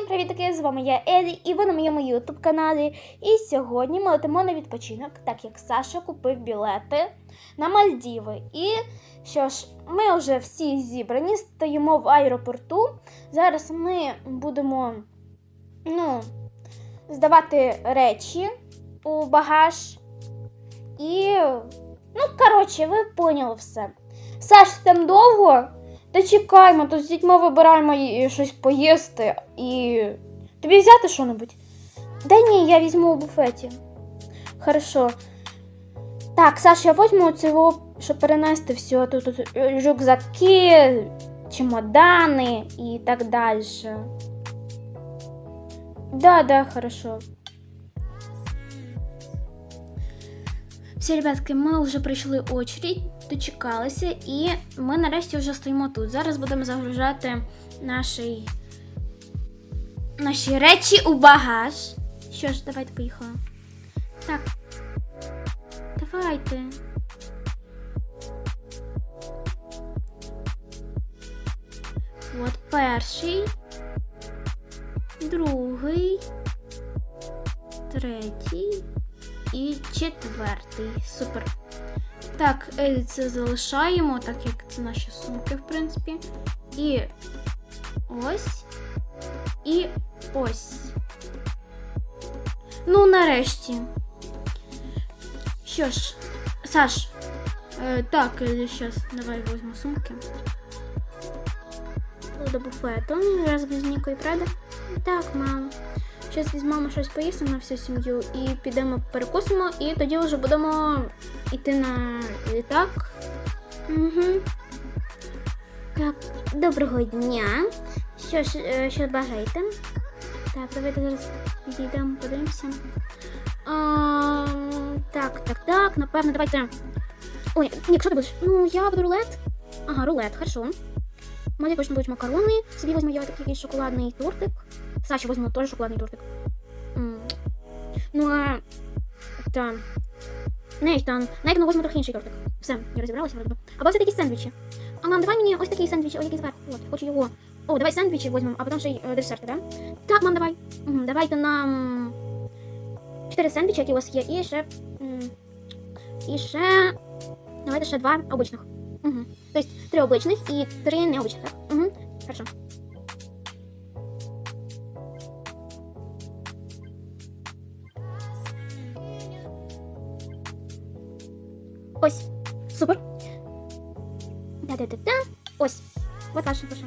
Всім привіт, таки з вами я Еді, і ви на моєму ютуб каналі. І сьогодні ми летимо на відпочинок, так як Саша купив білети на Мальдіви. І що ж, ми вже всі зібрані, стоїмо в аеропорту. Зараз ми будемо ну, здавати речі у багаж. І, ну, коротше, ви поняли все. Саш, там довго? Та чекаймо, тут з дітьми вибираємо щось поїсти і. Тобі взяти що-небудь? Да ні, я візьму у буфеті. Хорошо. Так, Саш, я возьму цього, щоб перенести все. Тут, тут е, рюкзаки, чемодани і так далі. Да, да, хорошо. Всі, ребятки, ми вже прийшли очередь, дочекалися, і ми нарешті вже стоїмо тут. Зараз будемо загружати наші, наші речі у багаж. Що ж, давайте поїхали. Так. Давайте. От перший, другий, третій і четвертий. Супер. Так, е, це залишаємо, так як це наші сумки, в принципі. І ось. І ось. Ну, нарешті. Що ж, Саш, е, так, зараз давай візьму сумки. До буфету. Раз без ніякої правда. Так, мам. Зараз візьмемо щось поїсти на всю сім'ю і підемо перекусимо, і тоді вже будемо йти на літак. Угу. Так, доброго дня. Що е, що бажаєте? Так, давайте зараз підійдемо, подивимося. А, так, так, так, напевно, давайте. Ой, ні, що ти будеш? Ну, я буду рулет. Ага, рулет, хорошо. Малі точно будуть макарони. Собі візьму я такий шоколадний тортик. Саші візьму теж шоколадний тортик. М. Ну, а... Та... Нейтан. Нейтану візьму трохи інший тортик. Все, я розібралася вроде. би. Або все такі сендвічі. А мам, давай мені ось такий сендвіч, ось який зверху. От, хочу його. О, давай сендвічі візьмемо, а потім ще й е, десерти, да? Так, мам, давай. Мгм, Давайте нам... Чотири сендвічі, які у вас є, і ще... м, І ще... Давайте ще два обичних. Угу. Тобто три обичних і три необичних, так? Угу. Хорошо. Ось. Супер. Да-да-да-да. Ось. Вот ваша ваша.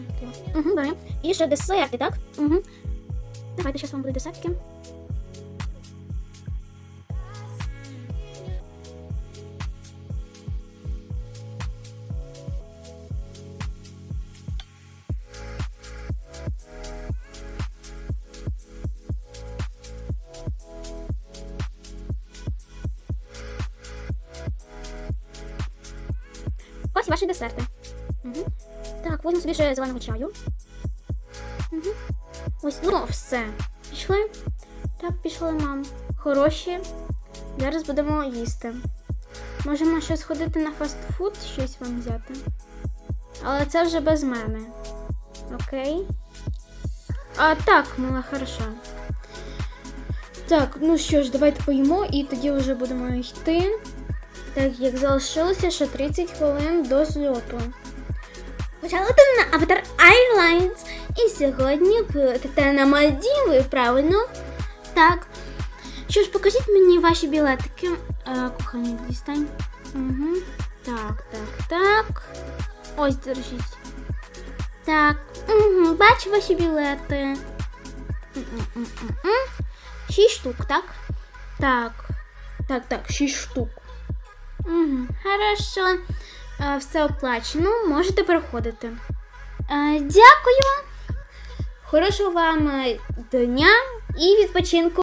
Угу, беремо. І ще десерти, так? Угу. Давайте зараз вам буде десертики. Ось ваші десерти. Угу. Так, возьму собі ще зеленого чаю. Угу. Ось, ну, все. Пішли? Так, пішли, мам. Хороші. Зараз будемо їсти. Можемо ще сходити на фастфуд, щось вам взяти. Але це вже без мене. Окей. А так, мала, хорошо. Так, ну що ж, давайте поїмо і тоді вже будемо йти. Так як залишилося ще 30 хвилин до зльоту. Почали на Avatar Airlines. І сьогодні полетите на Мальдіви, правильно? Так. Що ж, покажіть мені ваші білетики. Е, кохані, дістань. Угу. Так, так, так. Ось, держіть. Так. Угу, бачу ваші білети. М-м-м-м-м. Шість штук, так? Так. Так, так, шість штук. Хорошо. Е, Все оплачено, можете переходити. Е, Дякую. Хорошого вам е, дня і відпочинку.